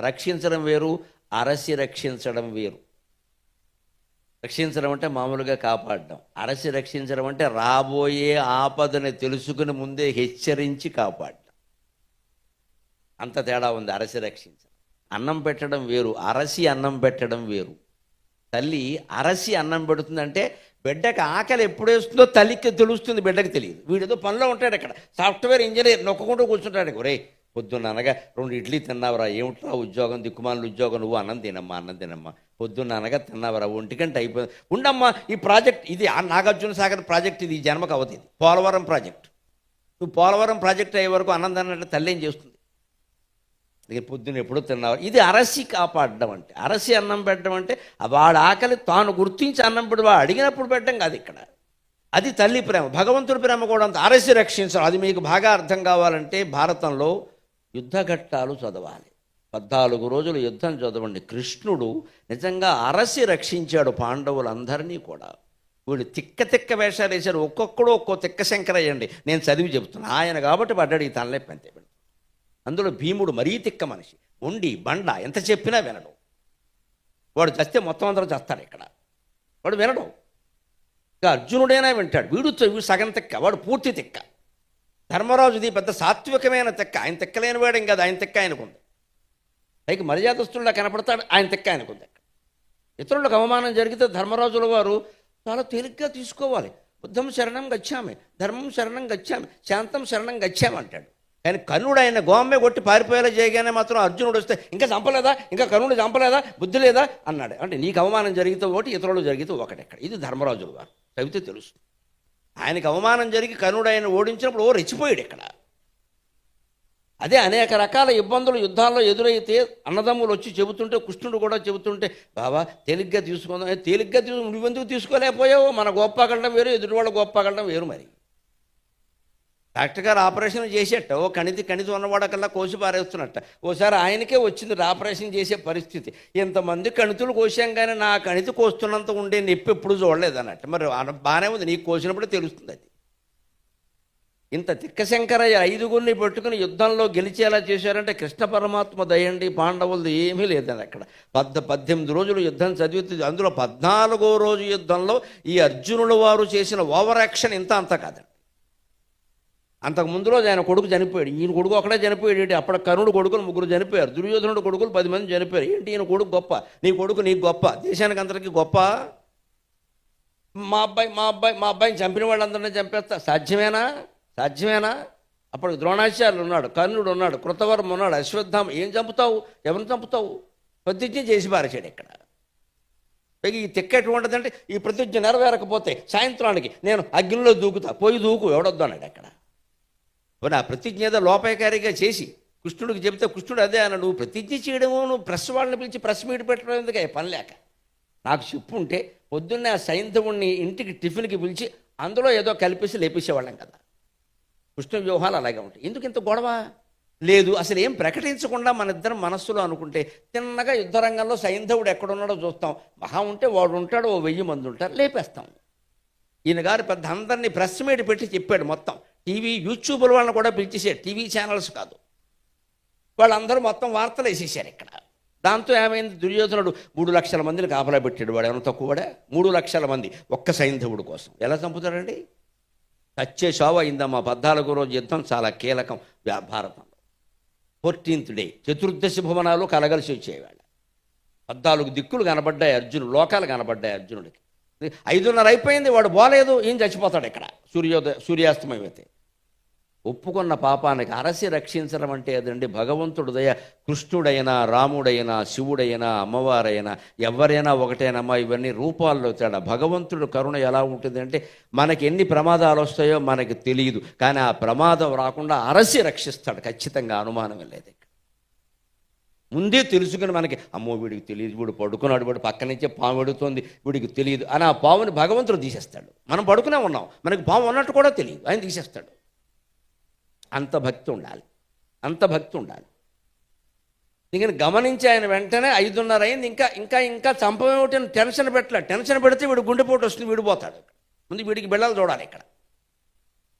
రక్షించడం వేరు అరసి రక్షించడం వేరు. రక్షించడం అంటే మామూలుగా కాపాడడం. అరసి రక్షించడం అంటే రాబోయే ఆపదని తెలుసుకుని ముందే హెచ్చరించి కాపాడడం. అంత తేడా ఉంది అరసి రక్షించడం. అన్నం పెట్టడం వేరు అరసి అన్నం పెట్టడం వేరు. తల్లి అరసి అన్నం పెడుతుందంటే బిడ్డకి ఆకలి ఎప్పుడేస్తుందో తల్లికి తెలుస్తుంది బిడ్డకి తెలియదు. వీడేదో పనిలో ఉంటాడు ఇక్కడ సాఫ్ట్వేర్ ఇంజనీర్ నొక్కకుండా కూర్చుంటాడు. రే పొద్దున్న అనగా రెండు ఇడ్లీ తిన్నావురా ఏమిట్రా ఉద్యోగం దిక్కుమాల ఉద్యోగం నువ్వు అన్నం తినమ్మా అన్నం తినమ్మా. పొద్దున్న అనగా తిన్నావురా ఒంటికంటే అయిపోయింది. ఉండమ్మా ఈ ప్రాజెక్ట్ ఇది ఆ నాగార్జున సాగర్ ప్రాజెక్ట్ ఇది ఈ జన్మకు అవుతుంది పోలవరం ప్రాజెక్ట్. నువ్వు పోలవరం ప్రాజెక్ట్ అయ్యే వరకు అన్నం తిన్నట్టు తల్లి ఏం చేస్తుంది? ఇక పొద్దున్న ఎప్పుడో తిన్నావు. ఇది అరసి కాపాడడం అంటే అరసి అన్నం పెట్టడం అంటే వాడు ఆకలి తాను గుర్తించి అన్నం పెడు వాడు అడిగినప్పుడు పెట్టడం కాదు ఇక్కడ. అది తల్లి ప్రేమ భగవంతుడి ప్రేమ కూడా అంత. అరసి రక్షించడం అది మీకు బాగా అర్థం కావాలంటే భారతంలో యుద్ధఘట్టాలు చదవాలి. పద్నాలుగు రోజులు యుద్ధం చదవండి. కృష్ణుడు నిజంగా అరసి రక్షించాడు పాండవులందరినీ కూడా. వీళ్ళు తిక్క తిక్క వేషాలు వేశారు. ఒక్కొక్కడు ఒక్కో తిక్క శంకరయ్యండి నేను చదివి చెబుతున్నా. ఆయన కాబట్టి పడ్డాడు ఈ తనలేపు అంతే అందులో భీముడు మరీ తిక్క మనిషి. ఉండి బండ ఎంత చెప్పినా వినడు. వాడు చస్తే మొత్తం అందరూ చస్తాడు ఇక్కడ. వాడు వినడు. ఇక అర్జునుడైనా వింటాడు. వీడు వీడు సగం తిక్క వాడు పూర్తి తిక్క. ధర్మరాజుది పెద్ద సాత్వికమైన తిక్క. ఆయన తిక్కలేని వాడేం కాదు ఆయన తిక్క ఆయనకుంది పైకి మర్యాదస్తుల్లా కనపడతాడు ఆయన తిక్క ఆయనకుంది ఇతరులకు అవమానం జరిగితే ధర్మరాజుల వారు చాలా తేలిగ్గా తీసుకోవాలి. బుద్ధం శరణం గచ్చామి ధర్మం శరణం గచ్చామి శాంతం శరణం గచ్చామి అంటాడు. ఆయన కర్ణుడు ఆయన గోమ్మే కొట్టి పారిపోయేలా చేయగానే మాత్రం అర్జునుడు వస్తే ఇంకా చంపలేదా? ఇంకా కర్ణుడు చంపలేదా? బుద్ధి లేదా? అన్నాడు. అంటే నీకు అవమానం జరిగితే ఒకటి ఇతరులు జరిగితే ఒకటెక్కడ ఇది ధర్మరాజుల వారు. చదివితే తెలుస్తుంది. ఆయనకి అవమానం జరిగి కర్ణుడు ఆయన ఓడించినప్పుడు ఓ రెచ్చిపోయాడు ఇక్కడ. అదే అనేక రకాల ఇబ్బందులు యుద్ధాల్లో ఎదురైతే అన్నదమ్ములు వచ్చి చెబుతుంటే కృష్ణుడు కూడా చెబుతుంటే బాబా తేలిగ్గా తీసుకుందాం. తేలిగ్గా తీసుకు నువ్వెందుకు తీసుకోలేకపోయావు? మన గొప్పగలడం వేరు ఎదుటివాళ్ళ కళ్ళం వేరు మరి. డాక్టర్ గారు ఆపరేషన్ చేసేట. ఓ కణితి కణితి ఉన్నవాడకల్లా కోసి పారేస్తున్నట్ట. ఓసారి ఆయనకే వచ్చింది ఆపరేషన్ చేసే పరిస్థితి. ఇంతమంది కణితులు కోసాం కానీ నా కణితి కోస్తున్నంత ఉండే నొప్పి ఎప్పుడు చూడలేదు అన్నట్టు మరి బాగానే ఉంది. నీకు కోసినప్పుడే తెలుస్తుంది అది. ఇంత తిక్కశంకరయ్య ఐదుగురిని పెట్టుకుని యుద్ధంలో గెలిచేలా చేశారంటే కృష్ణ పరమాత్మ దయండి పాండవులది ఏమీ లేదండి అక్కడ. పద్ద పద్దెనిమిది రోజులు యుద్ధం చదివితే అందులో పద్నాలుగో రోజు యుద్ధంలో ఈ అర్జునుల వారు చేసిన ఓవర్ యాక్షన్ ఇంత అంత కాదండి. అంతకు ముందు రోజు ఆయన కొడుకు చనిపోయాడు. ఈయన కొడుకు ఒకడే చనిపోయాడు. ఏంటి? అప్పుడు కర్ణుడు కొడుకులు ముగ్గురు చనిపోయారు. దుర్యోధనుడు కొడుకులు పది మంది చనిపోయారు. ఏంటి? ఈయన కొడుకు గొప్ప. నీ కొడుకు నీకు గొప్ప. దేశానికి అందరికీ గొప్ప. మా అబ్బాయి మా అబ్బాయి మా అబ్బాయిని చంపిన వాళ్ళందరినీ చంపేస్తా. సాధ్యమేనా? సాధ్యమేనా? అప్పుడు ద్రోణాచార్యులు ఉన్నాడు కర్ణుడు ఉన్నాడు కృతవర్మ ఉన్నాడు అశ్వత్థామ. ఏం చంపుతావు? ఎవరిని చంపుతావు? ప్రతిజ్ఞ చేసి పారేశాడు ఇక్కడ. పైగా ఈ తిక్క ఎటువంటిదంటే ఈ ప్రతిజ్ఞ నెరవేరకపోతే సాయంత్రానికి నేను అగ్నిలో దూకుతా. పోయి దూకు. ఎవడొద్దు అన్నాడు అక్కడ. పోనీ ఆ ప్రతిజ్ఞ ఏదో లోపాయకారిగా చేసి కృష్ణుడికి చెబితే కృష్ణుడు అదే అన్న నువ్వు ప్రతిజ్ఞ చేయడము నువ్వు ప్రెస్ వాళ్ళని పిలిచి ప్రెస్ మీట్ పెట్టడం ఎందుకే? పని లేక. నాకు చెప్పు ఉంటే పొద్దున్నే ఆ సైంధవుణ్ణి ఇంటికి టిఫిన్కి పిలిచి అందులో ఏదో కలిపేసి లేపేసేవాళ్ళం కదా. కృష్ణ వ్యూహాలు అలాగే ఉంటాయి. ఎందుకు ఇంత గొడవ? లేదు అసలు ఏం ప్రకటించకుండా మన ఇద్దరం మనస్సులో అనుకుంటే తిన్నగా యుద్ధరంగంలో సైంధవుడు ఎక్కడున్నాడో చూస్తాం. మహా ఉంటే వాడు ఉంటాడు ఓ వెయ్యి మంది ఉంటారు లేపేస్తాం. ఈయన గారు పెద్ద అందరినీ ప్రెస్ మీట్ పెట్టి చెప్పాడు మొత్తం. టీవీ యూట్యూబ్ల వాళ్ళని కూడా పిలిచేసారు టీవీ ఛానల్స్ కాదు. వాళ్ళందరూ మొత్తం వార్తలు వేసేసారు ఇక్కడ. దాంతో ఏమైంది? దుర్యోధనుడు మూడు లక్షల మందిని కాపలా పెట్టాడు. వాడు ఏమైనా తక్కువడా మూడు లక్షల మంది. ఒక్క సైంధవుడు కోసం. ఎలా చంపుతాడండి చచ్చే షావ అయిందమ్మా పద్నాలుగో రోజు యుద్ధం చాలా కీలకం. భారతంలో. Fourteenth day. చతుర్దశి భువనాలు కలగలిసి వచ్చేవాళ్ళ. పద్నాలుగు దిక్కులు కనబడ్డాయి అర్జునుడు. లోకాలు కనబడ్డాయి అర్జునుడికి. ఐదున్నర అయిపోయింది వాడు బోలేదు ఏం చచ్చిపోతాడు ఇక్కడ. సూర్యోదయ సూర్యాస్తమయం అయితే ఒప్పుకున్న పాపానికి అరసి రక్షించడం అంటే అదండి భగవంతుడు దయ. కృష్ణుడైనా రాముడైనా శివుడైనా అమ్మవారైనా ఎవరైనా ఒకటేనమ్మా ఇవన్నీ రూపాల్లో తేడా. భగవంతుడు కరుణ ఎలా ఉంటుంది అంటే మనకి ఎన్ని ప్రమాదాలు వస్తాయో మనకి తెలియదు కానీ ఆ ప్రమాదం రాకుండా అరసి రక్షిస్తాడు. ఖచ్చితంగా అనుమానం లేదు ఇక్కడ. ముందే తెలుసుకుని మనకి అమ్మో వీడికి తెలియదు వీడు పడుకున్నాడు వీడు పక్క నుంచే పాము ఎడుతుంది వీడికి తెలియదు. అని ఆ పావుని భగవంతుడు తీసేస్తాడు. మనం పడుకునే ఉన్నాం. మనకి పాము ఉన్నట్టు కూడా తెలియదు. ఆయన తీసేస్తాడు. అంత భక్తి ఉండాలి. అంత భక్తి ఉండాలి. ఇంక గమనించి ఆయన వెంటనే ఐదున్నర అయింది. ఇంకా ఇంకా ఇంకా చంపమేమిటి టెన్షన్ పెట్టలే టెన్షన్ పెడితే వీడు గుండెపోటు వస్తుంది వీడిపోతాడు ముందు వీడికి బిళ్ళలు చూడాలి ఇక్కడ.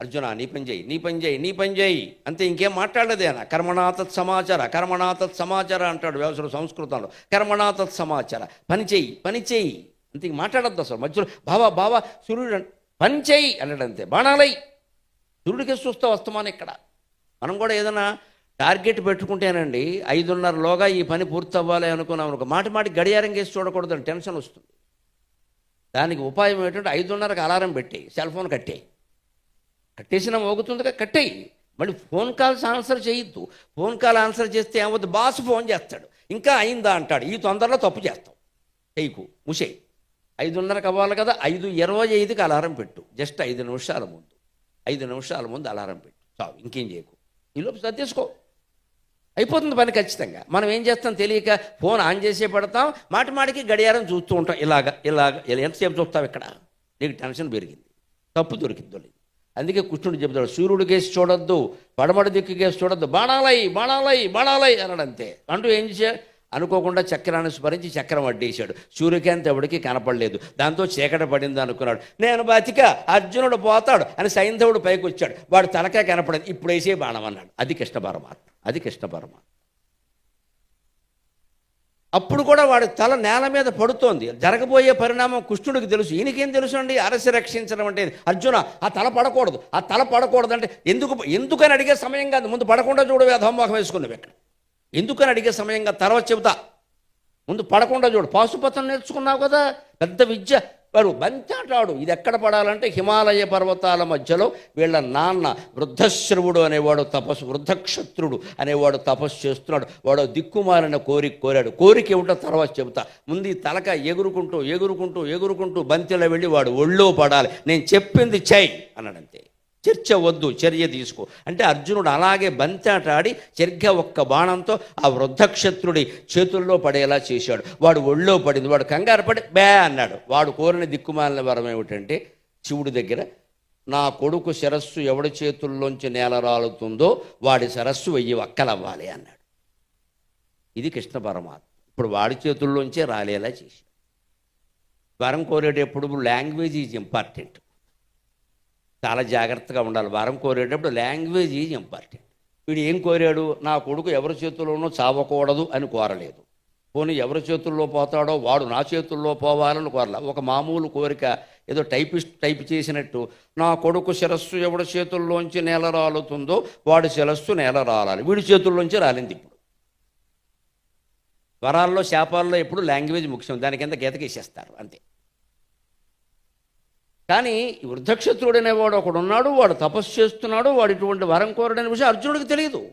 అర్జున నీ పని చేయి నీ పని చేయి నీ పని చేయి. అంతే ఇంకేం మాట్లాడలేదే ఆయన? కర్మణాతత్ సమాచార కర్మణాతత్ సమాచార అంటాడు వ్యవసాయ సంస్కృతంలో. కర్మణాతత్ సమాచార. పని చేయి పని చేయి. అంతే మాట్లాడద్దు అసలు. మధ్యలో బావా బావా సూర్యుడు పని చేయి అన్నాడు అంతే బాణాలై. సూర్యుడికి చూస్తే వస్తామని ఇక్కడ? మనం కూడా ఏదైనా టార్గెట్ పెట్టుకుంటేనండి ఐదున్నరలోగా ఈ పని పూర్తి అవ్వాలి అనుకున్నాం అనుకో మాటి మాటి గడియారం కేసి చూడకూడదని టెన్షన్ వస్తుంది. దానికి ఉపాయం ఏంటంటే ఐదున్నరకు అలారం పెట్టేయి సెల్ ఫోన్ కట్టేయి. కట్టేసినా మోగుతుందిగా కట్టేయి. మళ్ళీ ఫోన్ కాల్స్ ఆన్సర్ చేయొద్దు. ఫోన్ కాల్ ఆన్సర్ చేస్తే ఏమవుతుంది బాస్ ఫోన్ చేస్తాడు. ఇంకా అయిందా అంటాడు. ఈ తొందరలో తప్పు చేస్తాం. చేయకు ముసేయి. ఐదున్నరకు అవ్వాలి కదా ఐదు ఇరవై ఐదుకి అలారం పెట్టు. జస్ట్ ఐదు నిమిషాల ముందు. ఐదు నిమిషాల ముందు అలారం పెట్టు. చావు ఇంకేం చేయకు. ఈలోపు సర్దేసుకో అయిపోతుంది పని ఖచ్చితంగా. మనం ఏం చేస్తాం తెలియక ఫోన్ ఆన్ చేసే పడతాం. మాటి మాటికి గడియారం చూస్తూ ఉంటాం. ఇలాగ ఇలాగ. ఇలా ఎంతసేపు చూస్తావు ఇక్కడ? నీకు టెన్షన్ పెరిగింది. తప్పు దొరికిందో. లేదు అందుకే కృష్ణుడు చెబుతాడు సూర్యుడు కేసి చూడొద్దు పడమడ దిక్కు కేసి చూడొద్దు బాణాలై బాణాలై బాణాలై అన్నాడు అంతే అంటూ ఏం చేశాడు అనుకోకుండా చక్రాన్ని స్మరించి చక్రం అడ్డేశాడు. సూర్యకాంత్ ఎవడికి కనపడలేదు. దాంతో చీకట పడింది అనుకున్నాడు. నేను బతిక అర్జునుడు పోతాడు అని సైంధవుడు పైకి వచ్చాడు వాడు తలకే కనపడదు ఇప్పుడు వేసే బాణం అన్నాడు. అది కృష్ణ పరమాత్మ. అది కృష్ణ పరమాత్మ. అప్పుడు కూడా వాడి తల నేల మీద పడుతోంది. జరగబోయే పరిణామం కృష్ణుడికి తెలుసు. ఈయనకేం తెలుసు అండి? అరసి రక్షించడం అంటే అర్జున ఆ తల పడకూడదు. ఆ తల పడకూడదు అంటే ఎందుకు ఎందుకని అడిగే సమయం కాదు. ముందు పడకుండా చూడు వేధంబాహం వేసుకున్నావు ఇక్కడ. ఎందుకని అడిగే సమయంగా తర్వాత చెబుతా. ముందు పడకుండా చూడు. పాశుపతం నేర్చుకున్నావు కదా? పెద్ద విద్య. వాడు బంతాటాడు ఇది ఎక్కడ పడాలంటే హిమాలయ పర్వతాల మధ్యలో వీళ్ళ నాన్న వృద్ధశ్రవుడు అనేవాడు తపస్సు వృద్ధక్షత్రుడు అనేవాడు తపస్సు చేస్తున్నాడు. వాడు దిక్కుమాలిన కోరిక కోరాడు. కోరిక ఏమిటో తర్వాత చెబుతా. ముందు ఈ తలక ఎగురుకుంటూ ఎగురుకుంటూ ఎగురుకుంటూ బంతిలో వెళ్ళి వాడు ఒళ్ళో పడాలి. నేను చెప్పింది చెయ్యి అన్నాడంతే. చర్చ వద్దు చర్య తీసుకో. అంటే అర్జునుడు అలాగే బంతాటాడి చర్య ఒక్క బాణంతో ఆ వృద్ధక్షత్రుడి చేతుల్లో పడేలా చేశాడు. వాడు ఒళ్ళో పడింది వాడు కంగారు పడి బే అన్నాడు. వాడు కోరిన దిక్కుమాలిన వరం ఏమిటంటే శివుడి దగ్గర నా కొడుకు శిరస్సు ఎవడి చేతుల్లోంచి నేల రాలుతుందో వాడి శిరస్సు వెయ్యి వక్కలవ్వాలి అన్నాడు. ఇది కృష్ణ పరమాత్మ. ఇప్పుడు వాడి చేతుల్లోంచే రాలేలా చేశాడు. వరం కోరేటప్పుడు లాంగ్వేజ్ ఈజ్ ఇంపార్టెంట్ చాలా జాగ్రత్తగా ఉండాలి. వరం కోరేటప్పుడు లాంగ్వేజ్ ఈజ్ ఇంపార్టెంట్. వీడు ఏం కోరాడు? నా కొడుకు ఎవరి చేతుల్లోనూ చావకూడదు అని కోరలేదు. పోనీ ఎవరి చేతుల్లో పోతాడో వాడు నా చేతుల్లో పోవాలని కోరలే. ఒక మామూలు కోరిక ఏదో టైపిస్ట్ టైప్ చేసినట్టు నా కొడుకు శిరస్సు ఎవడి చేతుల్లోంచి నేల రాలుతుందో వాడి శిరస్సు నేల రాలాలి వీడి చేతుల్లోంచి రాలింది ఇప్పుడు. వరాల్లో శాపాల్లో ఎప్పుడు లాంగ్వేజ్ ముఖ్యం. దాని కింద గీతకేసేస్తారు అంతే. కానీ వృద్ధక్షత్రుడు అనేవాడు ఒకడు ఉన్నాడు వాడు తపస్సు చేస్తున్నాడు వాడు ఇటువంటి వరం కోరడనే విషయం అర్జునుడికి తెలియదు.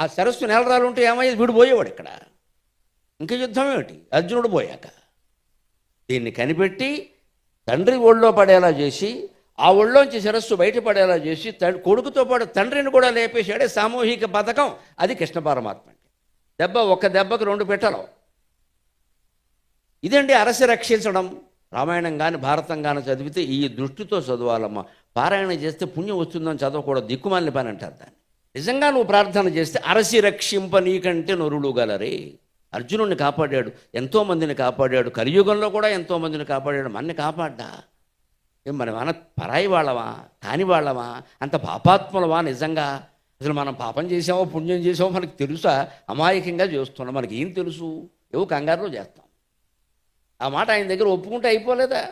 ఆ సరస్సు నెలరాలు ఉంటే ఏమయ్యేది? వీడు పోయేవాడు ఇక్కడ. ఇంక యుద్ధం ఏమిటి? అర్జునుడు పోయాక. దీన్ని కనిపెట్టి తండ్రి ఒళ్ళో పడేలా చేసి ఆ ఒళ్ళోంచి సరస్సు బయటపడేలా చేసి కొడుకుతో పాటు తండ్రిని కూడా లేపేశాడే సామూహిక పథకం. అది కృష్ణ పరమాత్మ. దెబ్బ ఒక దెబ్బకు రెండు పెట్టలు. ఇదండి అరసి రక్షించడం. రామాయణం కానీ భారతం కానీ చదివితే ఈ దృష్టితో చదవాలమ్మా. పారాయణ చేస్తే పుణ్యం వస్తుందని చదవకూడదు. దిక్కుమాలిన పని అంటారు దాన్ని. నిజంగా నువ్వు ప్రార్థన చేస్తే అరసి రక్షింప నీకంటే నొరుడు గలరే. అర్జునుడిని కాపాడాడు ఎంతో మందిని కాపాడాడు కలియుగంలో కూడా ఎంతో మందిని కాపాడాడు మన్ని కాపాడ్డా? ఏం మనం మన పరాయి వాళ్ళవా కాని వాళ్ళవా అంత పాపాత్ములవా నిజంగా? అసలు మనం పాపం చేసామో పుణ్యం చేసామో మనకి తెలుసా? అమాయకంగా చేస్తున్నాం. మనకి ఏం తెలుసు? ఏవో కంగారులో చేస్తాం. ఆ మాట ఆయన దగ్గర ఒప్పుకుంటే అయిపోలేదా?